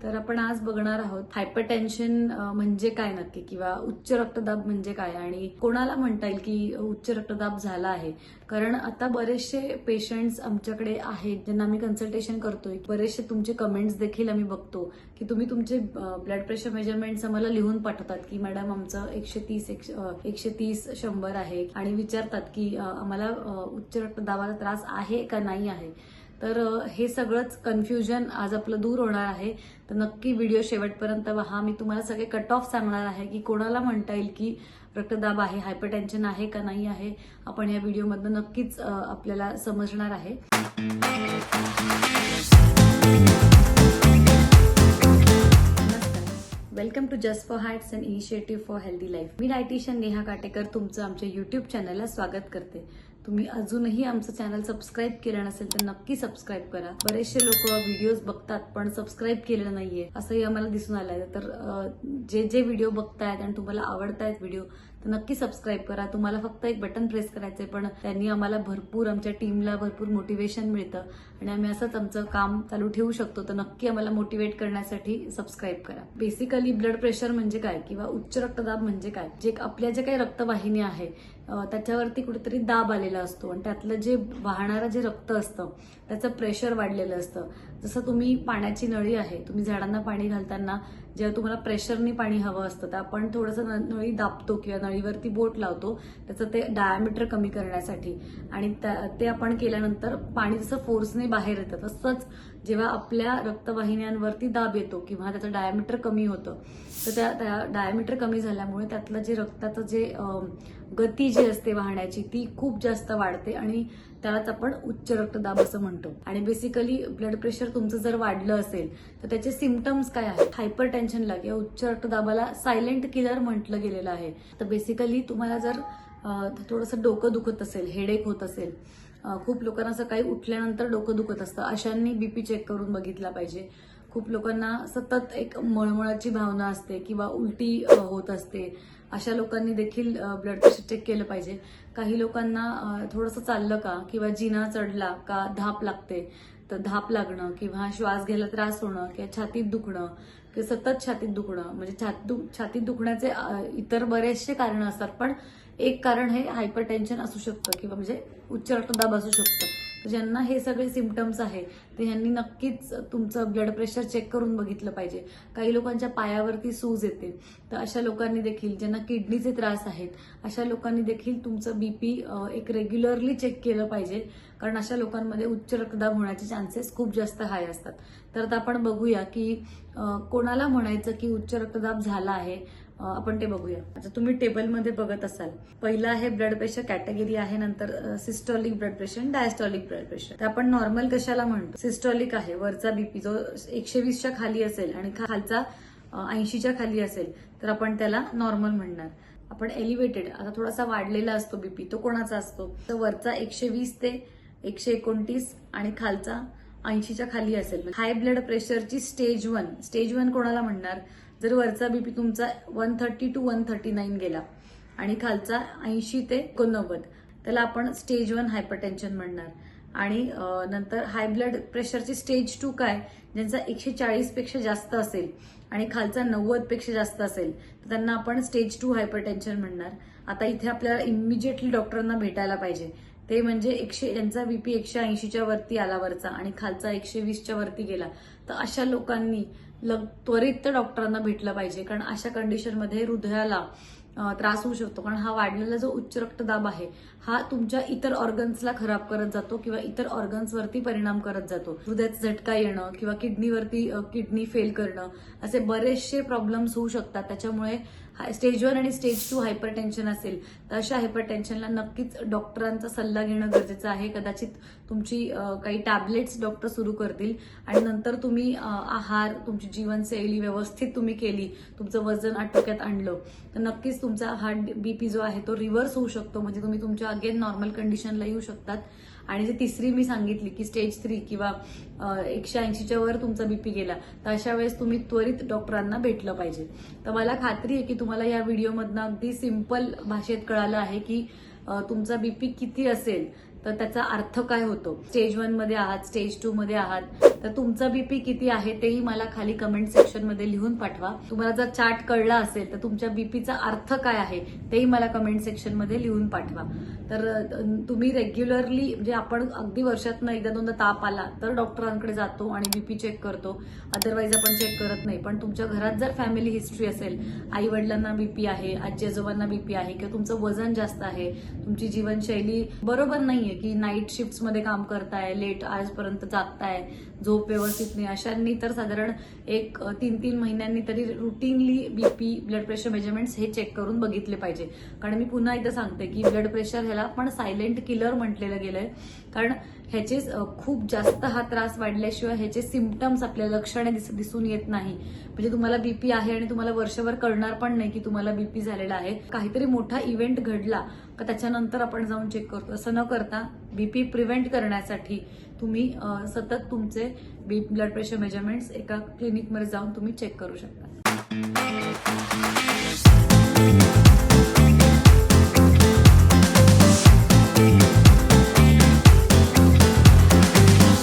तर आपण आज बघणार आहोत हायपरटेन्शन म्हणजे काय नक्की? किंवा उच्च रक्तदाब म्हणजे काय? आणि कोणाला म्हणता येईल की उच्च रक्तदाब झाला आहे? कारण आता बरेचसे पेशंट्स आमच्याकडे आहेत ज्यांना आम्ही कन्सल्टेशन करतोय. बरेचसे तुमचे कमेंट्स देखील आम्ही बघतो की तुम्ही तुमचे ब्लड प्रेशर मेजरमेंट्स आम्हाला लिहून पाठवतात की मॅडम आमचं एकशे तीस एकशे तीस शंभर आहे. आणि विचारतात की आम्हाला उच्च रक्तदाबाचा त्रास आहे का नाही आहे? तर हे सगळंच कन्फ्युजन आज आपलं दूर होणार आहे. तर नक्की व्हिडिओ शेवटपर्यंत पहा. मी तुम्हाला सगळे कट ऑफ सांगणार आहे की कोणाला म्हणता येईल की रक्तदाब आहे हायपरटेन्शन आहे का नाही आहे आपण या व्हिडिओमधनं नक्कीच आपल्याला समजणार आहे. Welcome to just for hearts and initiative for healthy life me dietitian Neha Katekar तुमचं आमच्या युट्यूब चॅनलला स्वागत करते. तुम्ही अजूनही आमचं चॅनल सबस्क्राईब केलं नसेल तर नक्की सबस्क्राईब करा. बरेचसे लोक व्हिडिओज बघतात पण सबस्क्राईब केलेलं नाहीये. असंही आम्हाला दिसून आलंय. तर जे जे व्हिडिओ बघतायत आणि तुम्हाला आवडतायत व्हिडिओ तर नक्की सबस्क्राईब करा. तुम्हाला फक्त एक बटन प्रेस करायचंय पण त्यांनी आम्हाला भरपूर आमच्या टीमला भरपूर मोटिवेशन मिळतं. आणि आम्ही असंच आमचं काम चालू ठेवू शकतो. तर नक्की आम्हाला मोटिवेट करण्यासाठी सबस्क्राईब करा. बेसिकली ब्लड प्रेशर म्हणजे काय? किंवा उच्च रक्तदाब म्हणजे काय? जे आपल्या जे काही रक्तवाहिनी आहे त्याच्यावरती कुठेतरी दाब आलेला असतो. आणि त्यातलं जे वाहणारं जे रक्त असतं त्याचं प्रेशर वाढलेलं असतं. जसं तुम्ही पाण्याची नळी आहे तुम्ही झाडांना पाणी घालताना जेव्हा तुम्हाला प्रेशरनी पाणी हवं असतं तर आपण थोडंसं नळी दाबतो किंवा नळीवरती बोट लावतो त्याचं ते डायमीटर कमी करण्यासाठी. आणि त्या- ते आपण केल्यानंतर पाणी जसं फोर्सने बाहेर येतं तसंच जेव्हा आपल्या रक्तवाहिन्यांवरती दाब येतो किंवा त्याचं डायमीटर कमी होतं तर त्या त्या डायमीटर कमी झाल्यामुळे त्यातलं जे रक्ताचं जे गती जी असते वाहण्याची ती खूप जास्त वाढते आणि त्यालाच आपण उच्च रक्तदाब असं म्हणतो. आणि बेसिकली ब्लड प्रेशर तुमचं जर वाढलं असेल तर त्याचे सिमटम्स काय आहेत? हायपर टेन्शनला किंवा उच्च रक्तदाबाला सायलेंट किलर म्हटलं गेलेलं आहे. तर बेसिकली तुम्हाला जर थोडंसं डोकं दुखत असेल हेडेक होत असेल खूप लोकांना सकाळी उठल्यानंतर डोकं दुखत असतं. अशांनी बीपी चेक करून बघितला पाहिजे. खूप लोकांना सतत एक मळमळाची भावना असते किंवा उलटी होत असते. अशा लोकांनी देखील ब्लड प्रेशर चेक केलं पाहिजे. काही लोकांना थोडंसं चाललं का किंवा जिना चढला का धाप लागते तर धाप लागणं किंवा श्वास घ्यायला त्रास होणं किंवा छातीत दुखणं किंवा सतत छातीत दुखणं. म्हणजे छात दु छातीत दुखण्याचे इतर बरेचसे कारण असतात. पण एक कारण हे हायपर टेन्शन असू शकतं किंवा म्हणजे उच्च रक्तदाब असू शकतं. तर ज्यांना हे सगळे सिमटम्स आहे ते ह्यांनी नक्कीच तुमचं ब्लड प्रेशर चेक करून बघितलं पाहिजे. काही लोकांच्या पायावरती सूज येते तर अशा लोकांनी देखील ज्यांना किडनीचे त्रास आहेत अशा लोकांनी देखील तुमचं बीपी एक रेग्युलरली चेक केलं पाहिजे. कारण अशा लोकांमध्ये उच्च रक्तदाब होण्याचे चान्सेस खूप जास्त हाय असतात. तर आता आपण बघूया की कोणाला म्हणायचं की उच्च रक्तदाब झाला आहे आपण ते बघूया. आता तुम्ही टेबलमध्ये बघत असाल. पहिला आहे ब्लड प्रेशर कॅटेगरी आहे नंतर systolic blood pressure diastolic blood pressure. तर आपण नॉर्मल कशाला म्हणतो? सिस्टॉलिक आहे वरचा बीपी जो एकशे वीसच्या खाली असेल आणि खालचा ऐंशीच्या खाली असेल तर आपण त्याला नॉर्मल म्हणणार. आपण एलिव्हेटेड आता थोडासा वाढलेला असतो बीपी तो कोणाचा असतो? तर वरचा एकशे वीस ते एकशे एकोणतीस आणि खालचा ऐंशीच्या खाली असेल. हाय ब्लड प्रेशरची स्टेज वन स्टेज वन कोणाला म्हणणार? जर वरचा बीपी तुमचा one thirty two one thirty nine गेला. आणि खालचा ऐंशी ते एकोणनव्वद. त्याला आपण स्टेज वन हायपरटेन्शन म्हणणार. आणि नंतर हाय ब्लड प्रेशरची स्टेज टू काय? ज्यांचा एकशे चाळीसपेक्षा जास्त असेल आणि खालचा नव्वदपेक्षा जास्त असेल तर त्यांना आपण स्टेज टू हायपरटेन्शन म्हणणार. आता इथे आपल्याला इमिजिएटली डॉक्टरांना भेटायला पाहिजे. ते म्हणजे एकशे यांचा बीपी एकशे ऐंशीच्या वरती आला वरचा आणि खालचा एकशे वीसच्या वरती गेला. तर अशा लोकांनी त्वरित डॉक्टरांना भेटलं पाहिजे. कारण अशा कंडिशनमध्ये हृदयाला त्रास होऊ शकतो. कारण हा वाढलेला जो उच्च रक्तदाब आहे हा तुमच्या इतर ऑर्गन्सला खराब करत जातो किंवा इतर ऑर्गन्सवरती परिणाम करत जातो. हृदयाचा झटका येणं किंवा किडनीवरती किडनी फेल करणं असे बरेचसे प्रॉब्लेम्स होऊ शकतात. त्याच्यामुळे स्टेज वन आणि स्टेज टू हायपर टेन्शन असेल तर अशा हायपर टेन्शनला नक्कीच डॉक्टरांचा सल्ला घेणं गरजेचं आहे. कदाचित तुमची काही टॅबलेट्स डॉक्टर सुरू करतील आणि नंतर तुम्ही आहार तुमची जीवनशैली व्यवस्थित तुम्ही केली तुमचं वजन आटोक्यात आणलं तर नक्कीच तुमचा हा बीपी जो आहे तो रिव्हर्स होऊ शकतो. म्हणजे तुम्ही तुमच्या अगेन नॉर्मल कंडिशनला येऊ शकतात. आणि जी तिसरी मी सांगितली की स्टेज थ्री किंवा एकशे ऐंशीच्या वर तुमचा बीपी गेला तर अशा वेळेस तुम्ही त्वरित डॉक्टरांना भेटलं पाहिजे. तर मला खात्री आहे की तुम्हाला या व्हिडिओमधनं अगदी सिंपल भाषेत कळालं आहे की तुमचा बीपी किती असेल. तर त्याचा अर्थ काय होतो? स्टेज वनमध्ये आहात स्टेज टू मध्ये आहात. तर तुमचा बीपी किती आहे तेही मला खाली कमेंट सेक्शनमध्ये लिहून पाठवा. तुम्हाला जर चार्ट कळला असेल तर तुमच्या बीपीचा अर्थ काय आहे तेही मला कमेंट सेक्शनमध्ये लिहून पाठवा. तर तुम्ही रेग्युलरली म्हणजे आपण अगदी वर्षातनं एकदा दोनदा ताप आला तर डॉक्टरांकडे जातो आणि बीपी चेक करतो. अदरवाईज आपण चेक करत नाही. पण तुमच्या घरात जर फॅमिली हिस्ट्री असेल आई वडिलांना बीपी आहे आजी आजोबांना बीपी आहे किंवा तुमचं वजन जास्त आहे तुमची जीवनशैली बरोबर नाही नाहीये की नाईट शिफ्टमध्ये काम करताय लेट आजपर्यंत जागताय झोप व्यवस्थित नाही अशांनी तर साधारण एक तीन तीन महिन्यांनी तरी routinely BP blood pressure measurements हे चेक करून बघितले पाहिजे. कारण मी पुन्हा एकदा सांगते की ब्लड प्रेशर ह्याला पण सायलेंट किलर म्हटलेलं गेलंय. कारण ह्याचे खूप जास्त हा त्रास वाढल्याशिवाय ह्याचे सिमटम्स आपल्याला लक्षणे दिसून येत नाही. म्हणजे तुम्हाला बीपी आहे आणि तुम्हाला वर्षभर कळणार पण नाही की तुम्हाला बीपी झालेला आहे. काहीतरी मोठा इव्हेंट घडला का त्याच्यानंतर आपण जाऊन चेक करतो. असं न करता बीपी प्रिव्हेंट करण्यासाठी तुम्ही सतत तुमचे बी ब्लड प्रेशर मेजरमेंट्स एका क्लिनिकमध्ये जाऊन तुम्ही चेक करू शकता.